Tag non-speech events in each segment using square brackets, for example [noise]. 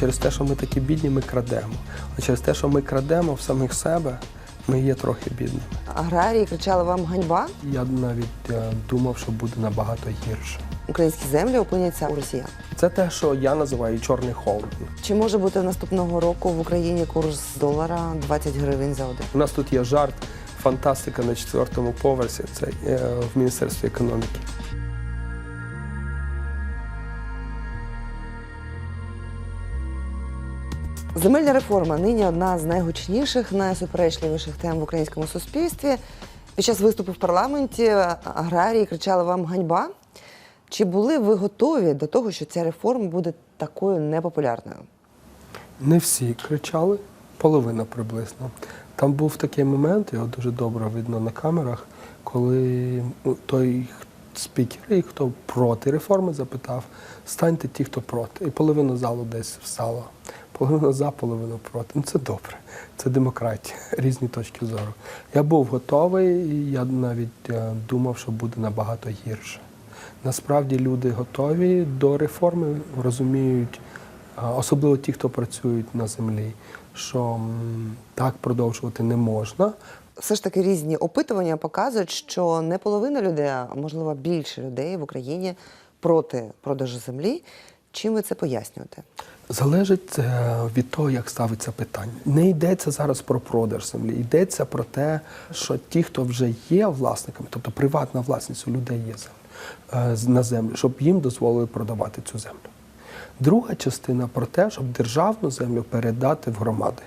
через те, що ми такі бідні, ми крадемо. А через те, що ми крадемо в самих себе, ми є трохи бідними. Аграрії кричали вам ганьба. Я навіть е, думав, що буде набагато гірше. Українські землі опиняться у росіян. Це те, що я називаю чорний холдинг. Чи може бути наступного року в Україні курс долара 20 гривень за один? У нас тут є жарт, фантастика на четвертому поверсі. Це е, в Міністерстві економіки. Земельна реформа нині одна з найгучніших, найсуперечливіших тем в українському суспільстві. Під час виступу в парламенті аграрії кричали вам ганьба. Чи були ви готові до того, що ця реформа буде такою непопулярною? Не всі кричали, половина приблизно. Там був такий момент, його дуже добре видно на камерах, коли ну, той спікер, і хто проти реформи, запитав, станьте ті, хто проти. І половина залу десь встала. Половина за, половина проти. Ну це добре. Це демократія, [laughs] різні точки зору. Я був готовий, і я навіть е, думав, що буде набагато гірше. Насправді люди готові до реформи, розуміють, особливо ті, хто працюють на землі, що так продовжувати не можна. Все ж таки різні опитування показують, що не половина людей, а можливо більше людей в Україні проти продажу землі. Чим ви це пояснюєте? Залежить е, від того, як ставиться питання. Не йдеться зараз про продаж землі, йдеться про те, що ті, хто вже є власниками, тобто приватна власність у людей є земля, е, на землю, щоб їм дозволили продавати цю землю. Друга частина про те, щоб державну землю передати в громади.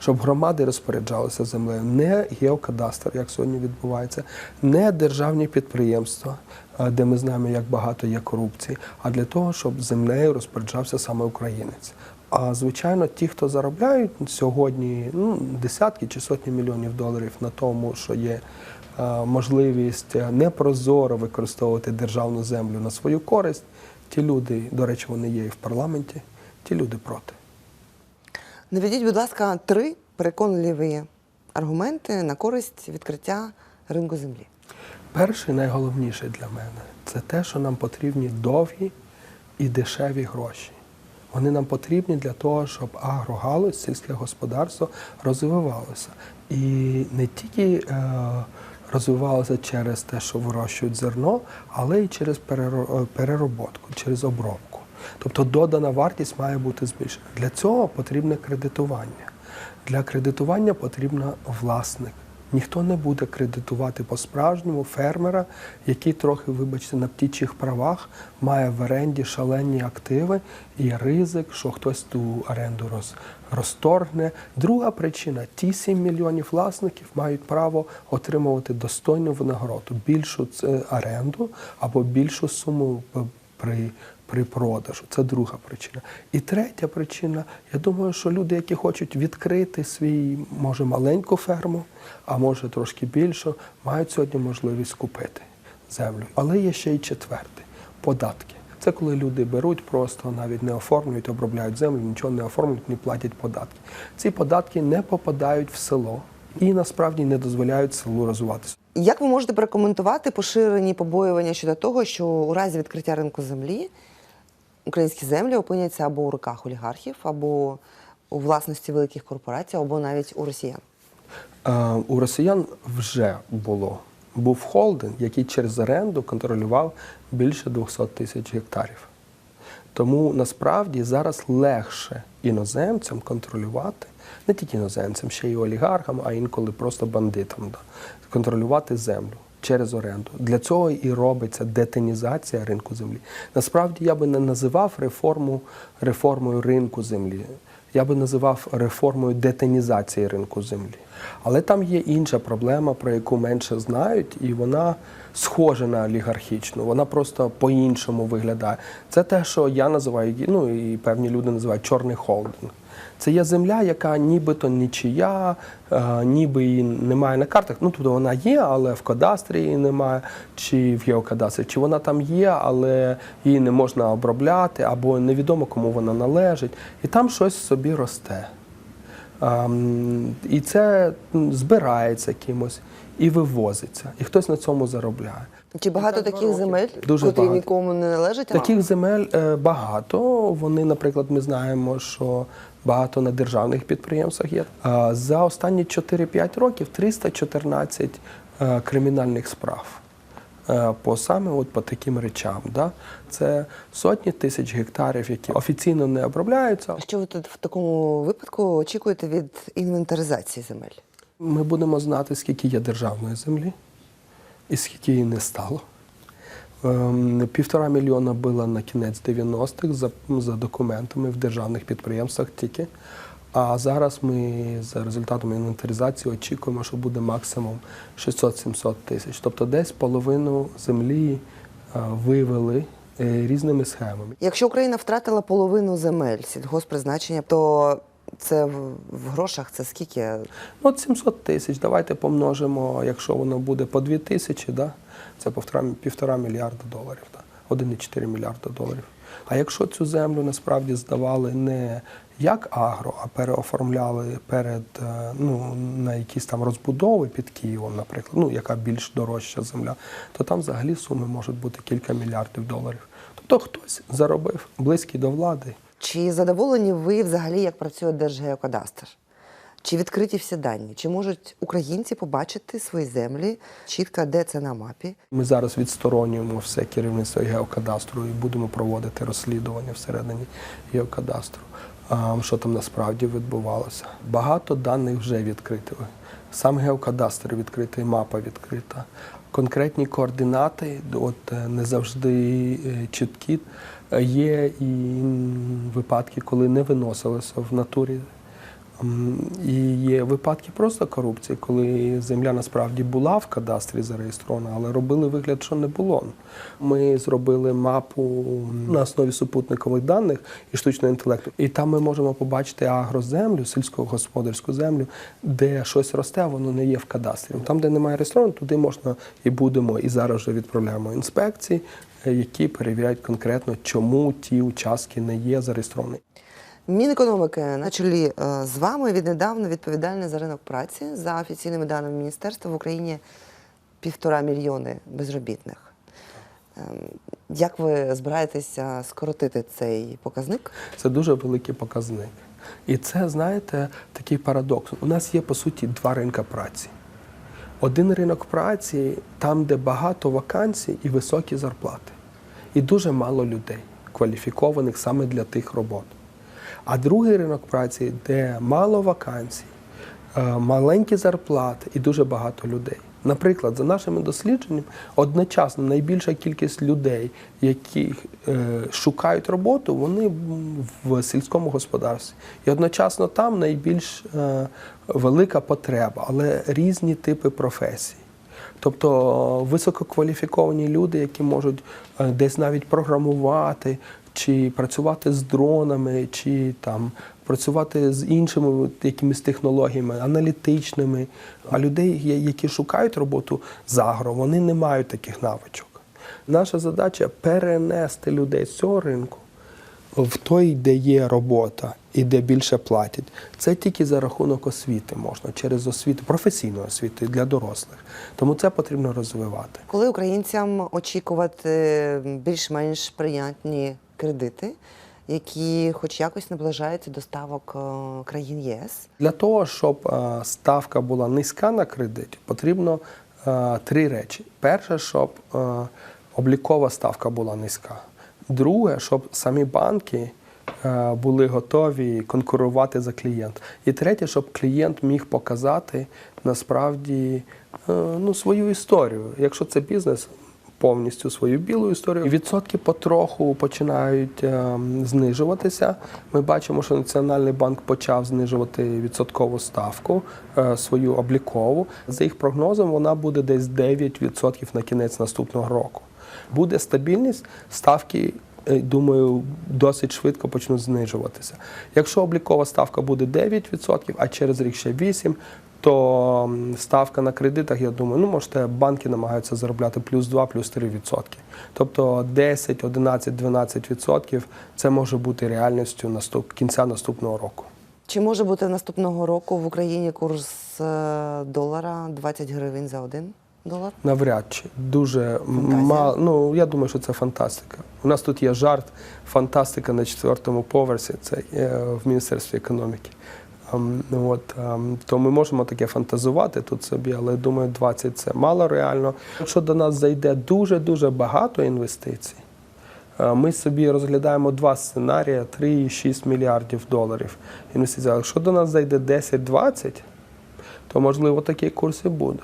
Щоб громади розпоряджалися землею, не геокадастр, як сьогодні відбувається, не державні підприємства, е, де ми знаємо, як багато є корупції, а для того, щоб землею розпоряджався саме українець. А звичайно, ті, хто заробляють сьогодні ну, десятки чи сотні мільйонів доларів на тому, що є е, можливість е, непрозоро використовувати державну землю на свою користь, ті люди, до речі, вони є і в парламенті, ті люди проти. Наведіть, будь ласка, три переконливі аргументи на користь відкриття ринку землі. Перший найголовніший для мене це те, що нам потрібні довгі і дешеві гроші. Вони нам потрібні для того, щоб агрогалузь, сільське господарство розвивалося. І не тільки е, розвивалося через те, що вирощують зерно, але й через переро- перероботку, через обробку. Тобто додана вартість має бути збільшена. Для цього потрібне кредитування. Для кредитування потрібен власник. Ніхто не буде кредитувати по-справжньому фермера, який трохи, вибачте, на птічих правах має в оренді шалені активи і ризик, що хтось ту оренду роз, розторгне. Друга причина: ті 7 мільйонів власників мають право отримувати достойну винагороду, більшу оренду або більшу суму при при продажу. Це друга причина. І третя причина, я думаю, що люди, які хочуть відкрити свій, може, маленьку ферму, а може трошки більшу, мають сьогодні можливість купити землю. Але є ще й четверте податки. Це коли люди беруть, просто навіть не оформлюють, обробляють землю, нічого не оформлюють, не платять податки. Ці податки не попадають в село і насправді не дозволяють селу розвиватися. Як ви можете прокоментувати поширені побоювання щодо того, що у разі відкриття ринку землі українські землі опиняться або у руках олігархів, або у власності великих корпорацій, або навіть у росіян? Е, У росіян вже було. Був холдинг, який через оренду контролював більше 200 тисяч гектарів. Тому насправді зараз легше іноземцям контролювати, не тільки іноземцям, ще й олігархам, а інколи просто бандитам, да, контролювати землю через оренду. Для цього і робиться детинізація ринку землі. Насправді я би не називав реформу реформою ринку землі. Я би називав реформою детинізації ринку землі. Але там є інша проблема, про яку менше знають, і вона схожа на олігархічну. Вона просто по-іншому виглядає. Це те, що я називаю, ну і певні люди називають чорний холдинг. Це є земля, яка нібито нічия, е, ніби її немає на картах. Ну тобто вона є, але в кадастрі її немає, чи в геокадастрі, чи вона там є, але її не можна обробляти, або невідомо кому вона належить. І там щось собі росте. Ем, І це збирається кимось. і вивозиться, і хтось на цьому заробляє. Чи багато так таких роки. земель, Дуже котрі багато. нікому не належать? Таких земель е, багато. Вони, наприклад, ми знаємо, що багато на державних підприємствах є. За останні 4-5 років 314 е, кримінальних справ. е, По саме от по таким речам, да? це сотні тисяч гектарів, які офіційно не обробляються. Що ви тут в такому випадку очікуєте від інвентаризації земель? Ми будемо знати, скільки є державної землі і скільки її не стало. Ем, Півтора мільйона було на кінець 90-х за, за документами в державних підприємствах тільки. А зараз ми за результатами інвентаризації очікуємо, що буде максимум 600-700 тисяч. Тобто десь половину землі е, вивели е, різними схемами. Якщо Україна втратила половину земель сільгоспризначення, то це в, в грошах це скільки? Ну, от 700 тисяч. Давайте помножимо, якщо воно буде по 2 тисячі, да? Це півтора, мільярда доларів. Да? 1,4 мільярда доларів. А якщо цю землю насправді здавали не як агро, а переоформляли перед е, ну, на якісь там розбудови під Києвом, наприклад, ну яка більш дорожча земля, то там взагалі суми можуть бути кілька мільярдів доларів. Тобто хтось заробив близький до влади. Чи задоволені ви взагалі, як працює Держгеокадастр? Чи відкриті всі дані? Чи можуть українці побачити свої землі чітко, де це на мапі? Ми зараз відсторонюємо все керівництво геокадастру і будемо проводити розслідування всередині геокадастру, що там насправді відбувалося. Багато даних вже відкриті. Сам геокадастр відкритий, мапа відкрита. Конкретні координати, от е, не завжди е, чіткі. Е, Є і випадки, коли не виносилося в натурі І є випадки просто корупції, коли земля насправді була в кадастрі зареєстрована, але робили вигляд, що не було. Ми зробили мапу на основі супутникових даних і штучного інтелекту. І там ми можемо побачити агроземлю, сільськогосподарську землю, де щось росте, воно не є в кадастрі. Там, де немає реєстровано, туди можна і будемо, і зараз вже відправляємо інспекції, які перевіряють конкретно, чому ті участки не є зареєстровані. Мінекономіки на чолі е, з вами віднедавна відповідальний за ринок праці. За офіційними даними міністерства в Україні півтора мільйони безробітних. Ем, Як ви збираєтеся скоротити цей показник? Це дуже великий показник. І це, знаєте, такий парадокс. У нас є, по суті, два ринки праці. Один ринок праці там, де багато вакансій і високі зарплати. І дуже мало людей, кваліфікованих саме для тих робот. А другий ринок праці, де мало вакансій, е, маленькі зарплати і дуже багато людей. Наприклад, за нашими дослідженнями, одночасно найбільша кількість людей, які е, шукають роботу, вони в сільському господарстві. І одночасно там найбільш е, велика потреба, але різні типи професій. Тобто висококваліфіковані люди, які можуть десь навіть програмувати, чи працювати з дронами, чи там працювати з іншими якимись технологіями, аналітичними. А людей, які шукають роботу з агро, вони не мають таких навичок. Наша задача перенести людей з цього ринку в той, де є робота і де більше платять. Це тільки за рахунок освіти можна, через освіту, професійну освіту для дорослих. Тому це потрібно розвивати. Коли українцям очікувати більш-менш прийнятні кредити, які хоч якось наближаються до ставок е, країн ЄС? Для того, щоб е, ставка була низька на кредит, потрібно е, три речі. Перше, щоб облікова ставка була низька. Друге, щоб самі банки були готові конкурувати за клієнт. І третє, щоб клієнт міг показати насправді ну, свою історію. Якщо це бізнес, повністю свою білу історію. Відсотки потроху починають е, знижуватися. Ми бачимо, що Національний банк почав знижувати відсоткову ставку е, свою облікову. За їх прогнозом, вона буде десь 9% на кінець наступного року. Буде стабільність, ставки. Е, Думаю, досить швидко почнуть знижуватися. Якщо облікова ставка буде 9%, а через рік ще 8%, то ставка на кредитах, я думаю, ну можете, банки намагаються заробляти плюс 2, плюс 3 відсотки. Тобто 10, 11, 12 відсотків це може бути реальністю наступ, кінця наступного року. Чи може бути наступного року в Україні курс е, долара 20 гривень за один долар? Навряд чи дуже мало. Ну я думаю, що це фантастика. У нас тут є жарт, фантастика на четвертому поверсі. Це е, в міністерстві економіки. Ем, От, ем, то ми можемо таке фантазувати тут собі, але думаю, 20 це мало реально. Якщо до нас зайде дуже дуже багато інвестицій, е, ми собі розглядаємо два сценарії: 3,6 мільярдів доларів інвестицій. Якщо до нас зайде 10-20, то можливо такий курс і буде.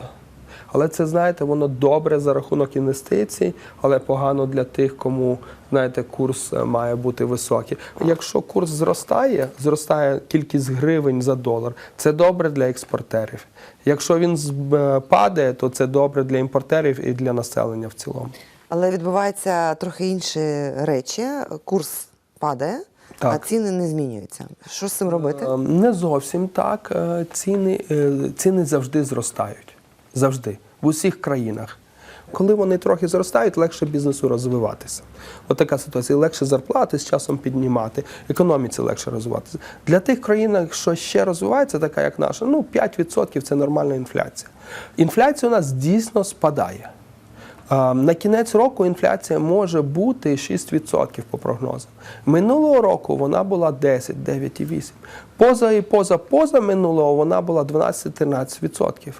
Але це, знаєте, воно добре за рахунок інвестицій, але погано для тих, кому знаєте, курс е, має бути високий. Якщо курс зростає, зростає кількість гривень за долар, це добре для експортерів. Якщо він е, падає, то це добре для імпортерів і для населення в цілому. Але відбуваються трохи інші речі. Курс падає, а ціни не змінюються. Що з цим робити? Е, Не зовсім так. Е, Ціни, ціни завжди зростають. Завжди. В усіх країнах. Коли вони трохи зростають, легше бізнесу розвиватися. От така ситуація. Легше зарплати з часом піднімати, економіці легше розвиватися. Для тих країн, що ще розвивається, така як наша, ну 5% це нормальна інфляція. Інфляція у нас дійсно спадає. На кінець року інфляція може бути 6% по прогнозам. Минулого року вона була 10, 9,8. Поза і поза поза минулого вона була 12-13%.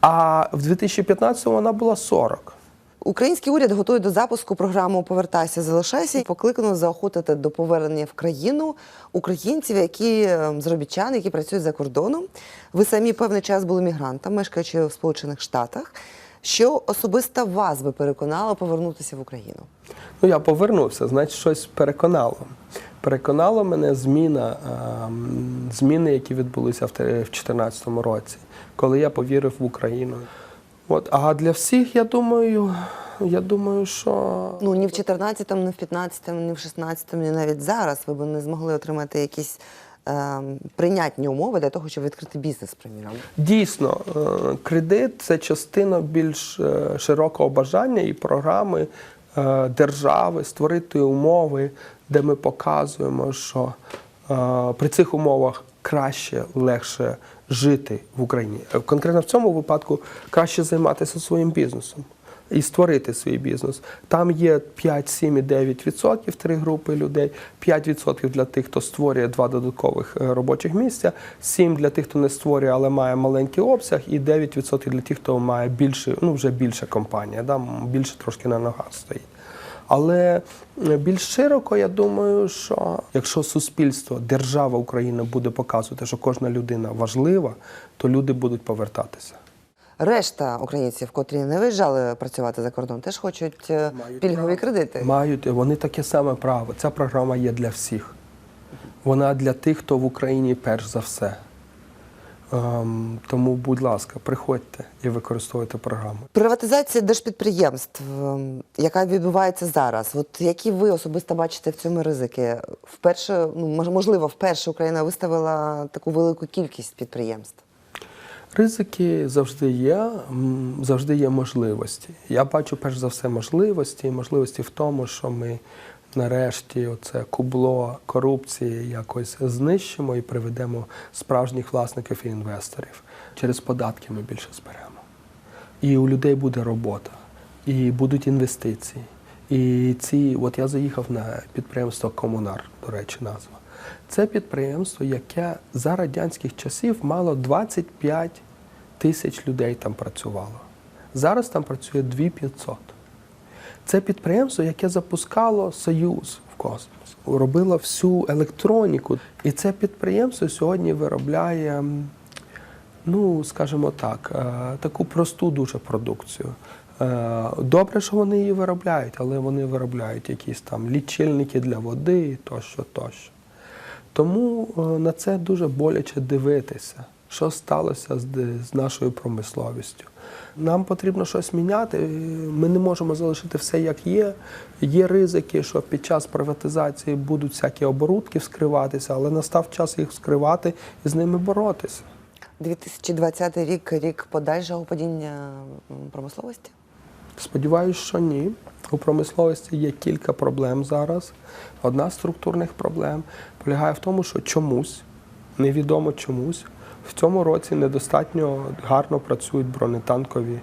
А в 2015 вона була 40. Український уряд готує до запуску програму Повертайся, залишайся і покликано заохотити до повернення в країну українців, які е, заробітчани, які працюють за кордоном. Ви самі певний час були мігрантом, мешкаючи в Сполучених Штатах. Що особисто вас би переконало повернутися в Україну? Ну, я повернувся, значить, щось переконало. Переконало мене зміна, ем, зміни, які відбулися в 2014 році, коли я повірив в Україну. От, а для всіх, я думаю, я думаю, що Ну ні в 14-му, ні в 15-му, ні в 16-му, ні навіть зараз ви б не змогли отримати якісь е, прийнятні умови для того, щоб відкрити бізнес, приміром. Дійсно, е, кредит це частина більш е, широкого бажання і програми е, держави створити умови, де ми показуємо, що при цих умовах краще, легше жити в Україні. Конкретно в цьому випадку краще займатися своїм бізнесом. І створити свій бізнес. Там є 5, 7 і 9 відсотків, три групи людей, 5 відсотків для тих, хто створює два додаткових е, робочих місця, 7 для тих, хто не створює, але має маленький обсяг, і 9 відсотків для тих, хто має більше, ну вже більша компанія, да, більше трошки на ногах стоїть. Але е, більш широко, я думаю, що якщо суспільство, держава Україна буде показувати, що кожна людина важлива, то люди будуть повертатися. Решта українців, котрі не виїжджали працювати за кордон, теж хочуть е, Мають пільгові право. кредити. Мають вони таке саме право. Ця програма є для всіх. Вона для тих, хто в Україні перш за все. Ем, тому, будь ласка, приходьте і використовуйте програму. Приватизація держпідприємств, ем, яка відбувається зараз. От які ви особисто бачите в цьому ризики? Вперше, ну мож- можливо, вперше Україна виставила таку велику кількість підприємств. Ризики завжди є, завжди є можливості. Я бачу перш за все можливості, можливості в тому, що ми нарешті оце кубло корупції якось знищимо і приведемо справжніх власників і інвесторів. Через податки ми більше зберемо. І у людей буде робота, і будуть інвестиції. І ці, от я заїхав на підприємство Комунар, до речі, назва. Це підприємство, яке за радянських часів мало 25 тисяч людей там працювало. Зараз там працює 2500. Це підприємство, яке запускало Союз в космос, робило всю електроніку. І це підприємство сьогодні виробляє, ну, скажімо так, е, таку просту дуже продукцію. Е, Добре, що вони її виробляють, але вони виробляють якісь там лічильники для води тощо, тощо. Тому е, на це дуже боляче дивитися, що сталося з, нашою промисловістю. Нам потрібно щось міняти. Ми не можемо залишити все як є. Є ризики, що під час приватизації будуть всякі оборудки вскриватися, але настав час їх вскривати і з ними боротися. 2020 рік рік подальшого падіння промисловості. Сподіваюсь, що ні. У промисловості є кілька проблем зараз. Одна з структурних проблем полягає в тому, що чомусь невідомо чомусь. В цьому році недостатньо гарно працюють бронетанкові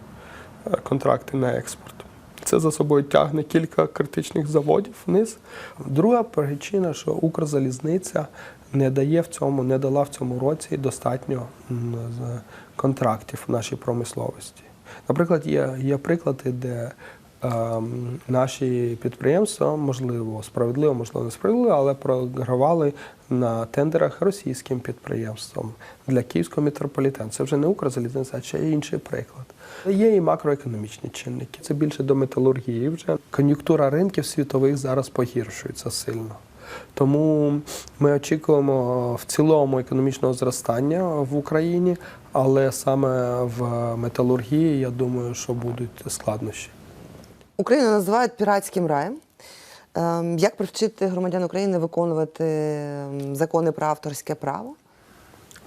е, контракти на експорт. Це за собою тягне кілька критичних заводів вниз. Друга причина, що Укрзалізниця не дає в цьому, не дала в цьому році достатньо з- контрактів в нашій промисловості. Наприклад, є, є приклади, де ем, наші підприємства, можливо, справедливо, можливо, несправедливо, але програвали на тендерах російським підприємствам для Київського метрополітену. Це вже не Укрзалізниця, а ще інший приклад. Є і макроекономічні чинники. Це більше до металургії. Вже кон'юнктура ринків світових зараз погіршується сильно. Тому ми очікуємо в цілому економічного зростання в Україні, але саме в металургії, я думаю, що будуть складнощі. Україну називають піратським раєм. Ем, Як привчити громадян України виконувати ем, закони про авторське право?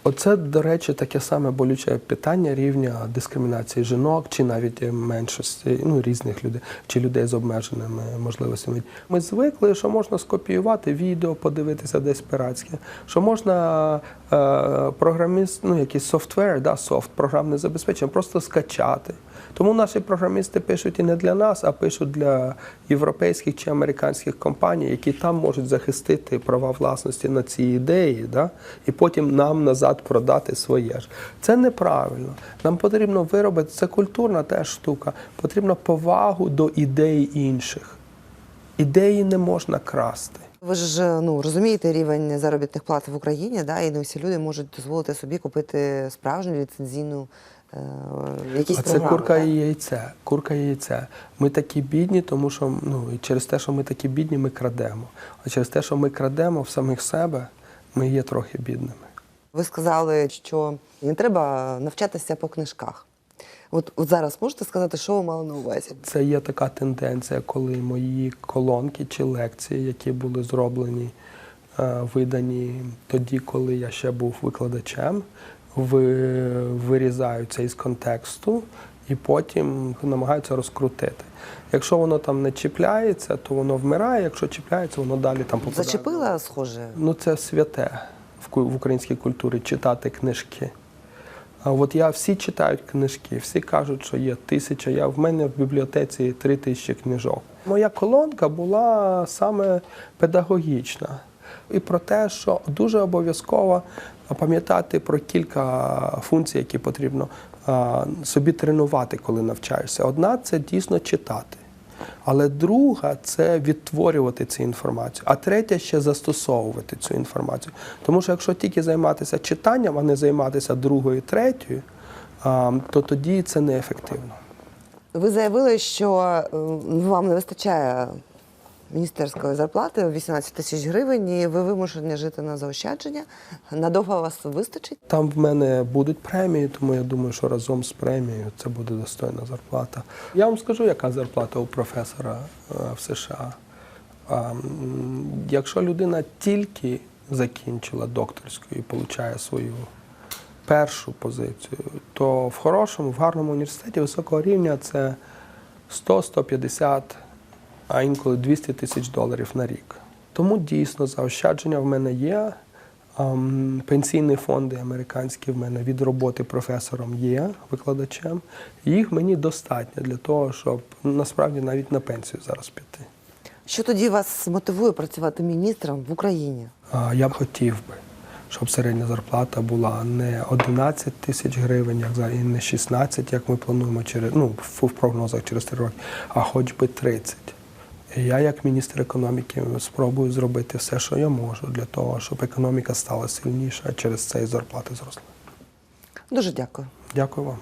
Оце, до речі, таке саме болюче питання рівня дискримінації жінок чи навіть меншості, ну різних людей, чи людей з обмеженими можливостями. Ми звикли, що можна скопіювати відео, подивитися десь пиратське, що можна е, програміст, ну якийсь софтвер, да, софт, програмне забезпечення, просто скачати. Тому наші програмісти пишуть і не для нас, а пишуть для європейських чи американських компаній, які там можуть захистити права власності на ці ідеї, да? і потім нам назад продати своє ж. Це неправильно. Нам потрібно виробити, це культурна теж штука. Потрібно повагу до ідей інших. Ідеї не можна красти. Ви ж ну розумієте рівень заробітних плат в Україні, да, і не всі люди можуть дозволити собі купити справжню ліцензійну е, якісь А це програми. курка да? і яйце. Курка і яйце. Ми такі бідні, тому що ну і через те, що ми такі бідні, ми крадемо. А через те, що ми крадемо в самих себе, ми є трохи бідними. Ви сказали, що не треба навчатися по книжках. От, от зараз можете сказати, що ви мали на увазі? Це є така тенденція, коли мої колонки чи лекції, які були зроблені, е, видані тоді, коли я ще був викладачем, ви- вирізаються із контексту і потім намагаються розкрутити. Якщо воно там не чіпляється, то воно вмирає. Якщо чіпляється, воно далі там попадає. Зачепила схоже? Ну, це святе в українській культурі читати книжки. А от я всі читають книжки, всі кажуть, що є тисяча. Я в мене в бібліотеці три тисячі книжок. Моя колонка була саме педагогічна. І про те, що дуже обов'язково пам'ятати про кілька функцій, які потрібно собі тренувати, коли навчаєшся. Одна це дійсно читати. Але друга це відтворювати цю інформацію, а третя ще застосовувати цю інформацію. Тому що якщо тільки займатися читанням, а не займатися другою, третьою, то тоді це неефективно. Ви заявили, що е, вам не вистачає міністерської зарплати 18 тисяч гривень, і ви вимушені жити на заощадження. Надовго вас вистачить? Там в мене будуть премії, тому я думаю, що разом з премією це буде достойна зарплата. Я вам скажу, яка зарплата у професора е, в США. Якщо людина тільки закінчила докторську і отримує свою першу позицію, то в хорошому, в гарному університеті високого рівня це 100-150, а інколи 200 тисяч доларів на рік. Тому дійсно заощадження в мене є. Пенсійні фонди американські в мене від роботи професором є викладачем. Їх мені достатньо для того, щоб насправді навіть на пенсію зараз піти. Що тоді вас мотивує працювати міністром в Україні? Я б хотів би, щоб середня зарплата була не 11 тисяч гривень, як і не 16, як ми плануємо через ну в в прогнозах через 3 роки, а хоч би 30. Я, як міністр економіки, спробую зробити все, що я можу, для того, щоб економіка стала сильніша, а через це і зарплати зросли. Дуже дякую. Дякую вам.